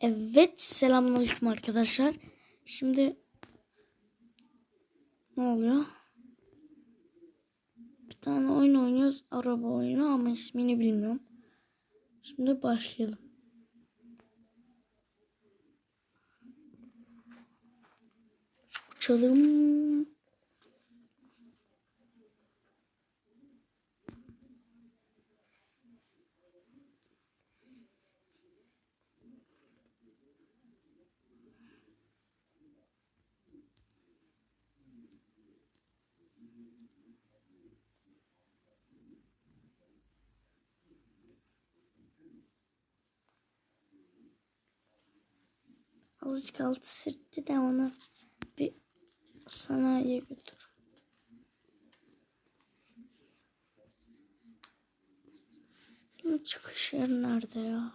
Evet selamünaleyküm arkadaşlar. Şimdi ne oluyor? Bir tane oyun oynuyoruz. Araba oyunu ama ismini bilmiyorum. Şimdi başlayalım. Uçalım. Azıcık altı sürttü de onu bir sanayiye götür. Bunun çıkış yeri nerede ya?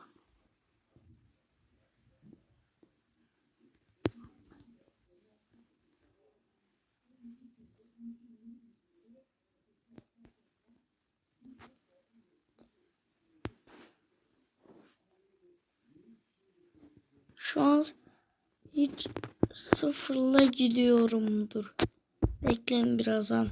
Hiç sıfırla gidiyorumdur. Bekleyin birazdan.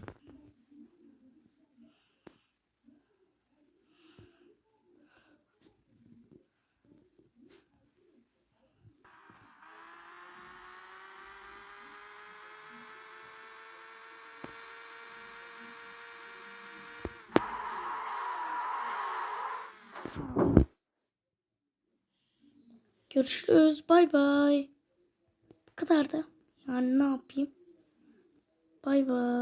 Görüşürüz. Bay bay. Kadar da. Yani ne yapayım? Bay bay.